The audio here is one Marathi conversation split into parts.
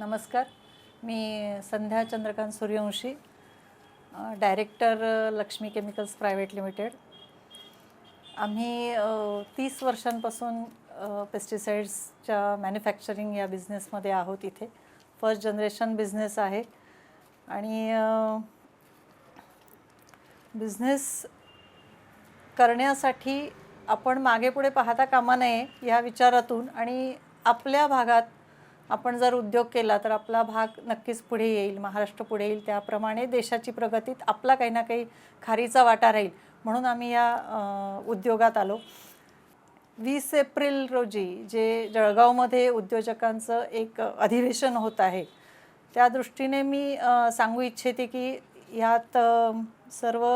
नमस्कार. मी Sandhya Chandrakant Suryavanshi director Laxmi chemicals private limited. आम्ही तीस वर्षांपासून पेस्टिसाइड्सच्या मॅन्युफॅक्चरिंग या बिझनेसमध्ये आहोत इथे. फर्स्ट जनरेशन बिझनेस आहे. आणि बिझनेस करण्यासाठी आपण मागे पुढे पाहता कामा नये या विचारातून आणि आपल्या भागात आपण जर उद्योग केला तर आपला भाग नक्कीच पुढे येईल महाराष्ट्र पुढे येईल. त्याप्रमाणे देशाची प्रगतीत आपला काही ना काही खारीचा वाटा राहील. म्हणून आम्ही या उद्योगात आलो. वीस एप्रिल रोजी जे जळगावमध्ये उद्योजकांचं एक अधिवेशन होत आहे त्या दृष्टीने मी सांगू इच्छिते की यात सर्व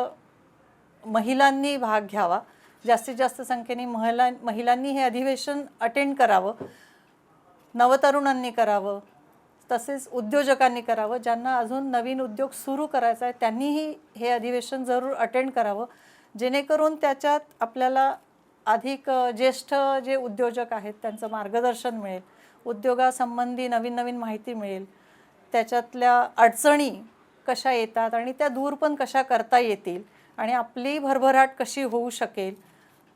महिलांनी भाग घ्यावा. जास्तीत जास्त संख्येने महिला महिलांनी हे अधिवेशन अटेंड करावं. नवतरुणांनी करावं तसेच उद्योजकांनी करावं ज्यांना अजून नवीन उद्योग सुरू करायचा आहे त्यांनीही हे अधिवेशन जरूर अटेंड करावं. जेणेकरून त्याच्यात आपल्याला अधिक ज्येष्ठ जे उद्योजक आहेत त्यांचं मार्गदर्शन मिळेल उद्योगासंबंधी नवीन नवीन माहिती मिळेल त्याच्यातल्या अडचणी कशा येतात आणि त्या दूर पण कशा करता येतील आणि आपली भरभराट कशी होऊ शकेल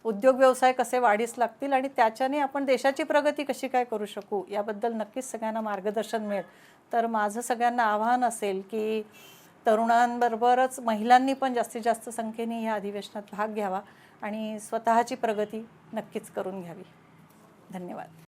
उद्योग व्यवसाय कसे वाढीस लागतील आणि त्याच्याने आपण देशाची प्रगती कशी काय करू शकू याबद्दल नक्कीच सगळ्यांना मार्गदर्शन मिळेल. तर माझं सगळ्यांना आव्हान असेल की तरुणांबरोबरच महिलांनी पण जास्तीत जास्त संख्येने या अधिवेशनात भाग घ्यावा आणि स्वतःची प्रगती नक्कीच करून घ्यावी. धन्यवाद.